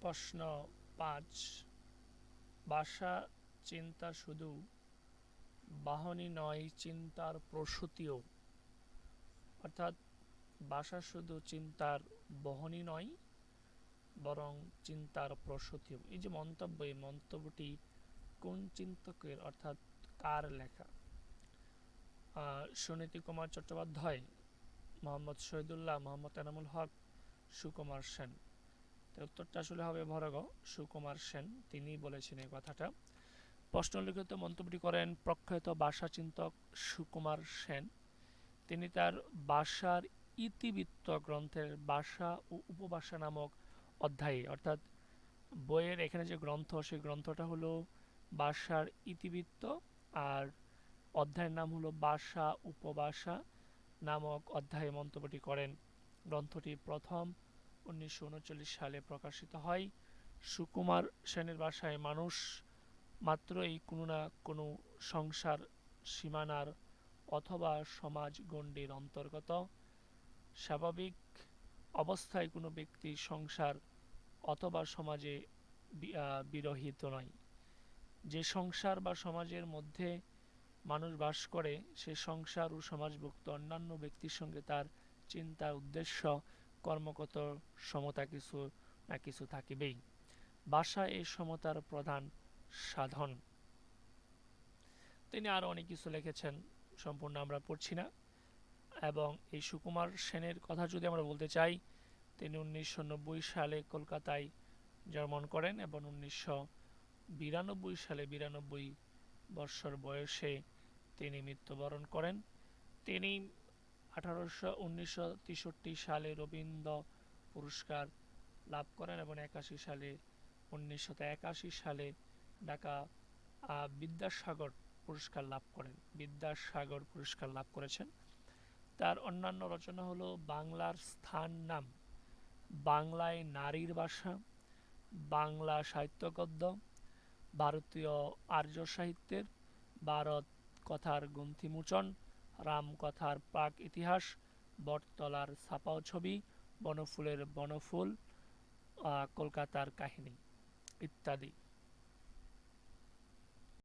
প্রশ্ন পাঁচ। ভাষা চিন্তা শুধু বাহনই নয়, চিন্তার প্রসূতিও। অর্থাৎ ভাষা শুধু চিন্তার বহনই নয়, বরং চিন্তার প্রসূতিও। এই যে মন্তব্য, এই মন্তব্যটি কোন চিন্তকের, অর্থাৎ কার লেখা? সুনীতি কুমার চট্টোপাধ্যায়, মোহাম্মদ শহীদুল্লাহ, মোহাম্মদ এনামুল হক, সুকুমার সেন। উত্তরটা আসলে হবে ভরগ সুকুমার সেন। তিনি বলেছেন এই কথাটা। প্রশ্নলিখিত মন্তব্যটি করেন প্রখ্যাত ভাষা চিন্তক সুকুমার সেন। তিনি তার ভাষার ইতিবৃত্ত গ্রন্থের ভাষা ও উপভাষা নামক অধ্যায়ে, অর্থাৎ বইয়ের এখানে যে গ্রন্থ, সেই গ্রন্থটা হলো ভাষার ইতিবৃত্ত আর অধ্যায়ের নাম হলো ভাষা উপভাষা নামক অধ্যায়ে মন্তব্যটি করেন। গ্রন্থটি প্রথম উনিশশো সালে প্রকাশিত হয়। সুকুমার সেনের বাসায় মানুষ মাত্রই কোনো না কোনো সংসার সীমানার অথবা সমাজ গণ্ডির অন্তর্গত। স্বাভাবিক অবস্থায় কোনো ব্যক্তি সংসার অথবা সমাজে বিরহিত নয়। যে সংসার বা সমাজের মধ্যে মানুষ বাস করে, সে সংসার ও সমাজভুক্ত অন্যান্য ব্যক্তির সঙ্গে তার চিন্তা উদ্দেশ্য কর্মগত সমতা কিছু না কিছু থাকিবেই। ভাষা এই সমতার প্রধান সাধন। তিনি আরও অনেক কিছু লিখেছেন, সম্পূর্ণ আমরা পড়ছি না। এবং এই সুকুমার সেনের কথা যদি আমরা বলতে চাই, তিনি উনিশশো নব্বই সালে কলকাতায় জন্মন করেন এবং উনিশশো বিরানব্বই সালে বিরানব্বই বৎসর বয়সে তিনি মৃত্যুবরণ করেন। তিনি আঠারোশো উনিশশো সালে রবীন্দ্র পুরস্কার লাভ করেন এবং একাশি সালে, উনিশশো একাশি সালে ঢাকা বিদ্যাসাগর পুরস্কার লাভ করেন। বিদ্যাসাগর পুরস্কার লাভ করেছেন। তার অন্যান্য রচনা হলো বাংলার স্থান নাম, বাংলায় নারীর ভাষা, বাংলা সাহিত্য গদ্য ভারতীয় আর্য সাহিত্যের, ভারত কথার গ্রন্থিমোচন রামকথার প্রাক ইতিহাস বটতলার ছাপাও ছবি বনফুলের বনফুল কলকাতার কাহিনী ইত্যাদি।